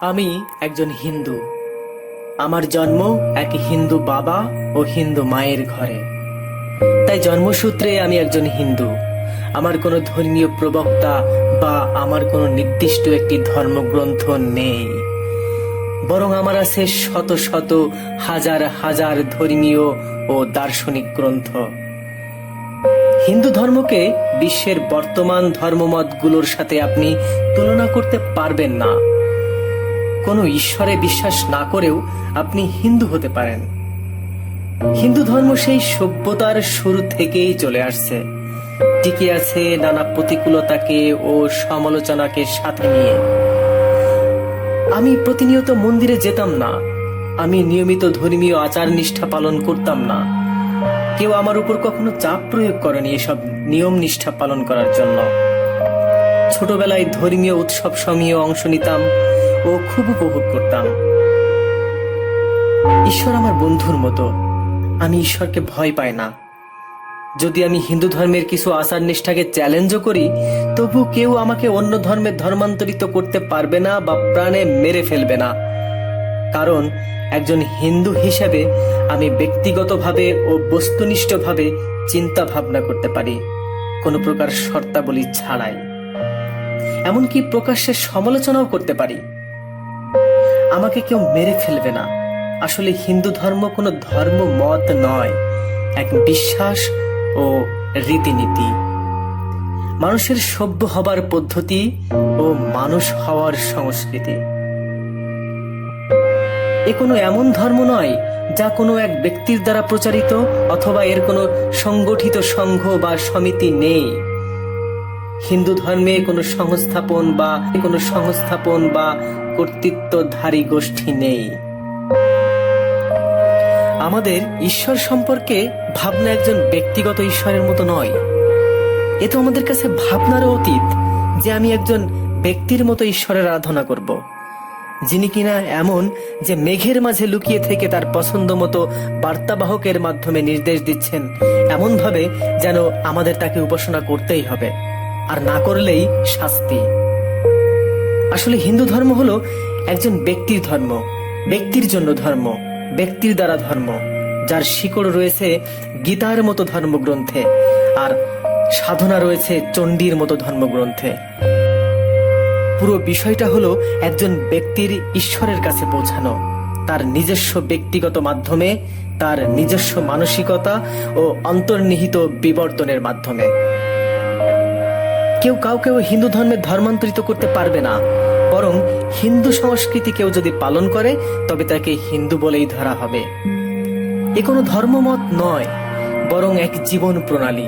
আমি একজন হিন্দু। আমার জন্ম এক হিন্দু বাবা ও হিন্দু মায়ের ঘরে। তাই জন্মসূত্রে আমি একজন হিন্দু। আমার কোনো ধর্মীয় প্রবক্তা বা আমার কোনো নির্দিষ্ট একটি ধর্মগ্রন্থ নেই। বরং আমার আছে শত শত হাজার হাজার ধর্মীয় ও দার্শনিক গ্রন্থ। হিন্দু ধর্মকে বিশ্বের বর্তমান ধর্মমতগুলোর সাথে আপনি তুলনা করতে পারবেন না। কোনো ঈশ্বরে বিশ্বাস না করেও আপনি হিন্দু হতে পারেন। হিন্দু ধর্ম সেই সভ্যতার শুরু থেকেই চলে আসছে। টিকে আছে নানা প্রতিকূলতাকে ও সমালোচনাকে সাথে নিয়ে। আমি প্রতিনিয়ত মন্দিরে যেতাম না। আমি নিয়মিত ধর্মীয় আচার নিষ্ঠা পালন করতাম না। কেউ আমার উপর কখনো চাপ প্রয়োগ করেনি এসব নিয়ম নিষ্ঠা পালন করার জন্য। ছোটবেলায় ধর্মীয় উৎসব সময়ে অংশ নিতাম। ও খুব উপভোগ করতাম। ঈশ্বর আমার বন্ধুর মতো। আমি ঈশ্বরকে ভয় পাই না। যদি আমি হিন্দু ধর্মের কিছু আচার নিষ্ঠাকে চ্যালেঞ্জও করি, তবু কেউ আমাকে অন্য ধর্মে ধর্মান্তরিত করতে পারবে না বা প্রাণে মেরে ফেলবে না। কারণ একজন হিন্দু হিসেবে আমি ব্যক্তিগতভাবে ও বস্তুনিষ্ঠভাবে চিন্তা ভাবনা করতে পারি। কোনো প্রকার শর্তাবলী ছাড়াই। এমনকি প্রকাশ্যে সমালোচনাও করতে পারি। আমাকে কেউ মেরে ফেলবে না। আসলে হিন্দু ধর্ম কোনো ধর্ম মত নয়, এক বিশ্বাস ও রীতিনীতি। মানুষের সভ্য হবার পদ্ধতি ও মানুষ হওয়ার সংস্কৃতি। এ কোনো এমন ধর্ম নয়, যা কোনো এক ব্যক্তির দ্বারা প্রচারিত অথবা এর কোনো সংগঠিত সংঘ বা সমিতি নেই। হিন্দু ধর্মে কোনো সংস্থাপন বা কোনো সংস্থাপন বা কর্তৃত্বধারী গোষ্ঠী নেই। আমাদের ঈশ্বর সম্পর্কে ভাবনা একজন ব্যক্তিগত ঈশ্বরের মতো নয়। এ তো আমাদের কাছে ভাবনারও অতীত যে আমি একজন ব্যক্তির মতো ঈশ্বরের আরাধনা করব, যিনি কিনা এমন যে মেঘের মাঝে লুকিয়ে থেকে তার পছন্দ মতো বার্তাবাহকের মাধ্যমে নির্দেশ দিচ্ছেন এমন ভাবে যেন আমাদের তাকে উপাসনা করতেই হবে। আর না করলেই শাস্তি। আসলে হিন্দু ধর্ম হলো একজন ব্যক্তির ধর্ম, ব্যক্তির জন্য ধর্ম, ব্যক্তির দ্বারা ধর্ম, যার শিকড় রয়েছে গীতার মতো ধর্মগ্রন্থে আর সাধনা রয়েছে চণ্ডীর মতো ধর্মগ্রন্থে। পুরো বিষয়টা হলো একজন ব্যক্তির ঈশ্বরের কাছে পৌঁছানো, তার নিজস্ব ব্যক্তিগত মাধ্যমে, তার নিজস্ব মানসিকতা ও অন্তর্নিহিত বিবর্তনের মাধ্যমে। কেউ কাউকেও হিন্দু ধর্মে ধর্মান্তরিত করতে পারবে না। বরং হিন্দু সংস্কৃতি কেউ যদি পালন করে, তবে তাকে হিন্দু বলেই ধরা হবে। এ কোনো ধর্মমত নয়, বরং এক জীবন প্রণালী,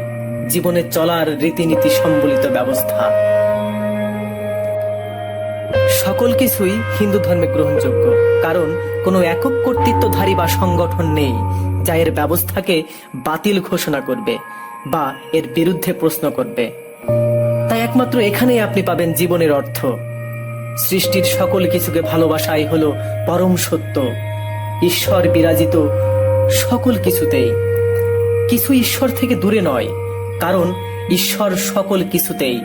জীবনে চলার রীতিনীতি সম্বলিত ব্যবস্থা। সকল কিছুই হিন্দু ধর্মে গ্রহণযোগ্য, কারণ কোনো একক কর্তৃত্বধারী বা সংগঠন নেই, যা এর ব্যবস্থাকে বাতিল ঘোষণা করবে বা এর বিরুদ্ধে প্রশ্ন করবে। একমাত্র এখানেই আপনি পাবেন জীবনের অর্থ। সৃষ্টির সকল কিছুকে ভালোবাসাই হলো পরম সত্য। ঈশ্বর বিরাজিত সকল কিছুতেই। কিছু ঈশ্বর থেকে দূরে নয়, কারণ ঈশ্বর সকল কিছুতেই।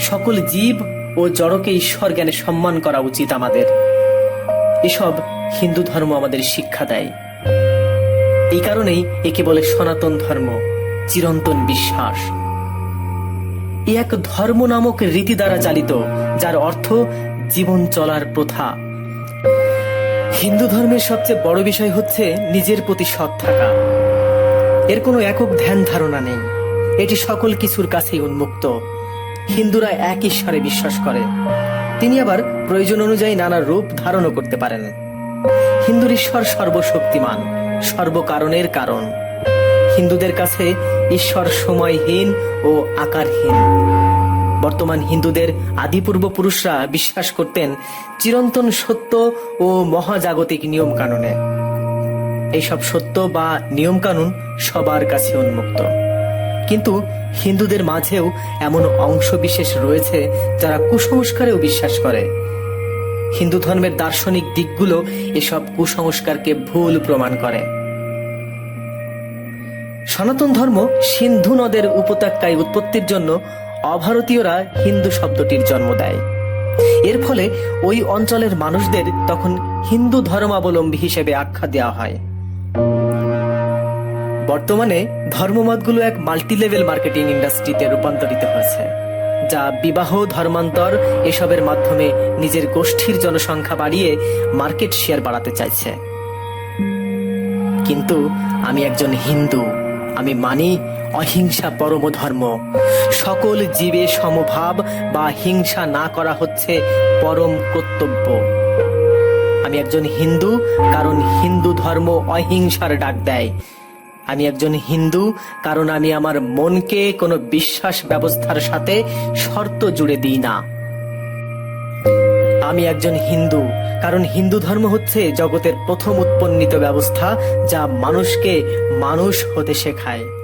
সকল জীব ও জড়কে ঈশ্বর জ্ঞানে সম্মান করা উচিত আমাদের। এসব হিন্দু ধর্ম আমাদের শিক্ষা দেয়। এই কারণেই একে বলে সনাতন ধর্ম, চিরন্তন বিশ্বাস। এক ধর্ম নামক রীতি দ্বারা চালিত, যার অর্থ জীবন চলার প্রথা। হিন্দু ধর্মের সবচেয়ে বড় বিষয় হচ্ছে নিজের প্রতি সৎ থাকা। এর কোনো একক ধ্যান ধারণা নেই। এটি সকল কিছুর কাছেই উন্মুক্ত। হিন্দুরা এক ঈশ্বরে বিশ্বাস করে। তিনি আবার প্রয়োজন অনুযায়ী নানা রূপ ধারণও করতে পারেন। হিন্দুর ঈশ্বর সর্বশক্তিমান, সর্বকারণের কারণ। হিন্দুদের কাছে ঈশ্বর সময়হীন ও আকারহীন। বর্তমান হিন্দুদের আদি পূর্বপুরুষরা বিশ্বাস করতেন চিরন্তন সত্য ও মহাজাগতিক নিয়ম কানুনে এইসব সত্য বা নিয়ম কানুন সবার কাছে উন্মুক্ত। কিন্তু হিন্দুদের মাঝেও এমন অংশ বিশেষ রয়েছে যারা কুসংস্কারেও বিশ্বাস করে। হিন্দু ধর্মের দার্শনিক দিকগুলো এসব কুসংস্কারকে ভুল প্রমাণ করে। সনাতন ধর্ম সিন্ধু নদের উপত্যকায় উৎপত্তির জন্য অভারতীয়রা হিন্দু শব্দটির জন্ম দেয়। এর ফলে ওই অঞ্চলের মানুষদের তখন হিন্দু ধর্মাবলম্বী হিসেবে আখ্যা দেওয়া হয়। বর্তমানে ধর্মমতগুলো এক মাল্টিলেভেল মার্কেটিং ইন্ডাস্ট্রিতে রূপান্তরিত হয়েছে, যা বিবাহ, ধর্মান্তর এসবের মাধ্যমে নিজের গোষ্ঠীর জনসংখ্যা বাড়িয়ে মার্কেট শেয়ার বাড়াতে চাইছে। কিন্তু আমি একজন হিন্দু। আমি মানি অহিংসা পরম ধর্ম সকল জীবে সমভাব বা হিংসা না করা হচ্ছে পরম কর্তব্য। আমি একজন হিন্দু, কারণ হিন্দু ধর্ম অহিংসার ডাক দেয়। আমি একজন হিন্দু, কারণ আমি আমার মনকে কোনো বিশ্বাস ব্যবস্থার সাথে শর্ত জুড়ে দিই না। আমি একজন হিন্দু, কারণ হিন্দু ধর্ম হচ্ছে জগতের প্রথম উৎপন্নিত ব্যবস্থা যা মানুষকে মানুষ হতে শেখায়।